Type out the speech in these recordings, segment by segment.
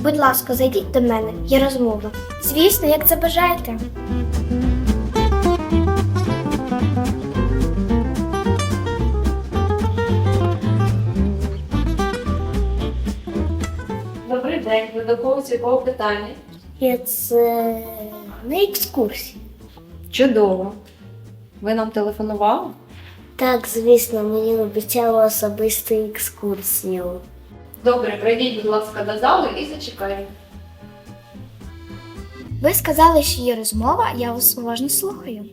Будь ласка, зайдіть до мене, є розмова. Звісно, як це бажаєте. Добрий день, ви до когось якого питання? Я це на екскурсії. Чудово. Ви нам телефонували? Так, звісно, мені обіцяли особисту екскурсію. Добре, прийдіть, будь ласка, до залу і зачекаємо. Ви сказали, що є розмова, я вас уважно слухаю.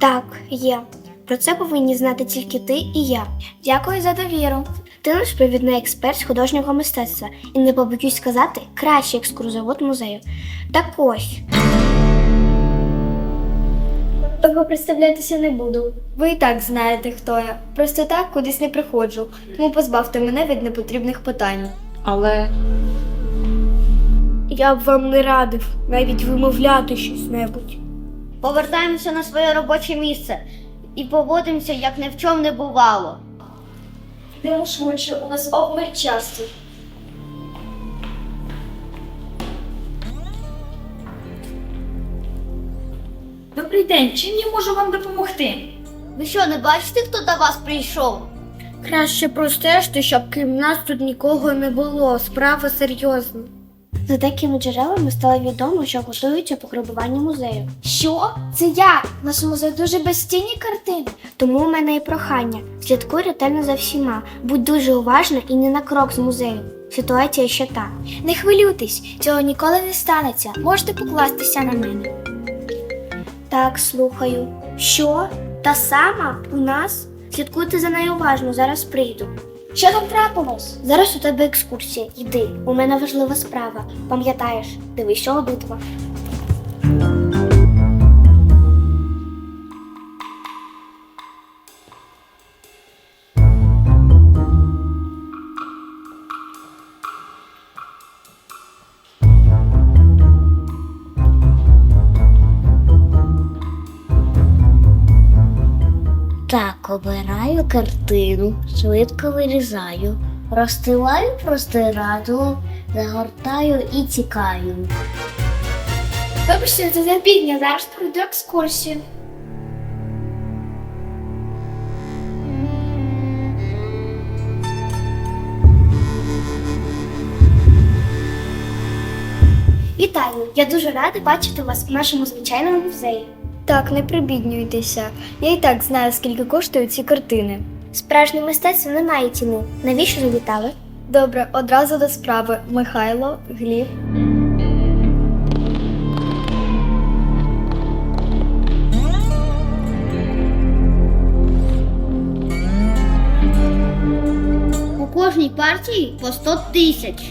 Так, є. Про це повинні знати тільки ти і я. Дякую за довіру. Ти наш провідний експерт з художнього мистецтва і не побоюсь сказати кращий екскурсовод музею. Так ось. Того представлятися не буду. Ви і так знаєте, хто я. Просто так кудись не приходжу, тому позбавте мене від непотрібних питань. Але Я б вам не радив навіть вимовляти щось небудь. Повертаємося на своє робоче місце і поводимося, як ні в чому не бувало. Йдемо швидше, у нас обмаль часу. Добрий день, чим я можу вам допомогти? Ви що, не бачите, хто до вас прийшов? Краще простежте, щоб крім нас тут нікого не було. Справа серйозна. За деякими джерелами стало відомо, що готується пограбування музею. Що? Це я! Наш музей дуже безцінні картини. Тому у мене і прохання. Слідкуй ретельно за всіма. Будь дуже уважна і не на крок з музею. Ситуація ще та. Не хвилюйтесь, цього ніколи не станеться. Можете покластися на мене. Так, слухаю. Що? Та сама у нас? Слідкуйте за нею уважно, зараз прийду. Що там трапилось? Зараз у тебе екскурсія. Йди, у мене важлива справа. Пам'ятаєш, дивись, що обидва. Так, обираю картину, швидко вирізаю, розстилаю простирадло, загортаю і тікаю. Вибачте, це запідня, зараз пройду екскурсію. Вітаю! Я дуже рада бачити вас у нашому звичайному музеї. Так, не прибіднюйтеся. Я і так знаю, скільки коштують ці картини. Справжнє мистецтво не має ціни. Навіщо завітали? Добре, одразу до справи. Михайло, Гліб. У кожній партії по 100 тисяч.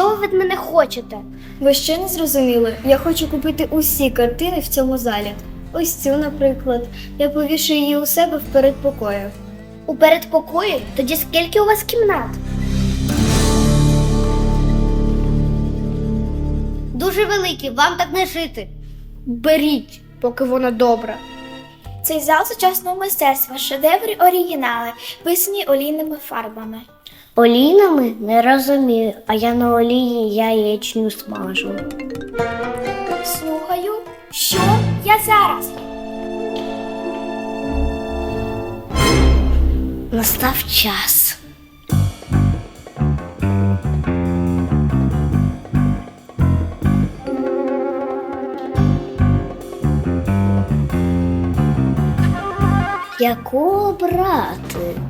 Що ви від мене хочете? Ви ще не зрозуміли? Я хочу купити усі картини в цьому залі. Ось цю, наприклад. Я повішу її у себе в передпокоях. У передпокої? Тоді скільки у вас кімнат? Дуже великі, вам так не жити. Беріть, поки вона добра. Цей зал сучасного мистецтва, шедеври оригінали, писані олійними фарбами. Олійнами не розумію, а я на олії яєчню смажу. Слухаю, що я зараз? Настав час. Яку обрати?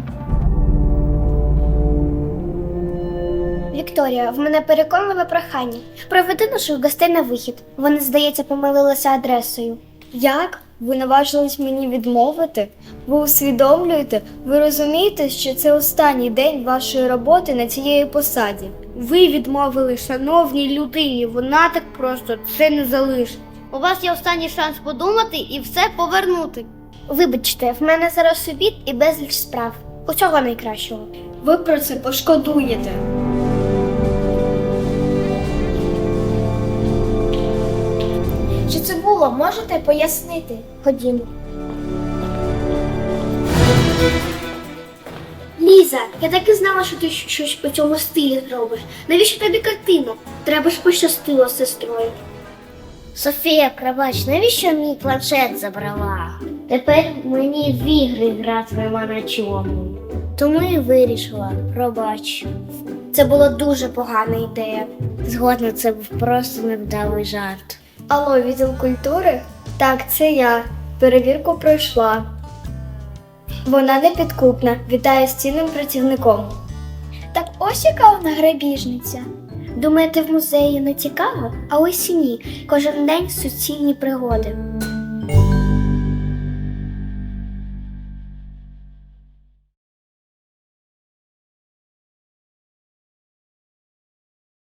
Вікторія, в мене переконливе прохання. Проведи наших гостей на вихід. Вони, здається, помилилися адресою. Як? Ви наважились мені відмовити? Ви усвідомлюєте? Ви розумієте, що це останній день вашої роботи на цієї посаді? Ви відмовили шановній людині, вона так просто це не залишить. У вас є останній шанс подумати і все повернути. Вибачте, в мене зараз обід і безліч справ. Усього найкращого. Ви про це пошкодуєте. Було, можете пояснити? Ходімо. Ліза, я так і знала, що ти щось у цьому стилі зробиш. Навіщо тобі картину? Треба ж пощастило з сестрою. Софія, пробач, навіщо мій планшет забрала? Тепер мені в ігри грати нема на чому. Тому і вирішила, пробач. Це була дуже погана ідея. Згодна, це був просто невдалий жарт. Алло, відділ культури? Так, це я. Перевірку пройшла. Вона не підкупна. Вітаю з цінним працівником. Так ось яка вона грабіжниця. Думаєте, в музеї не цікаво? А ось і ні. Кожен день суцільні пригоди.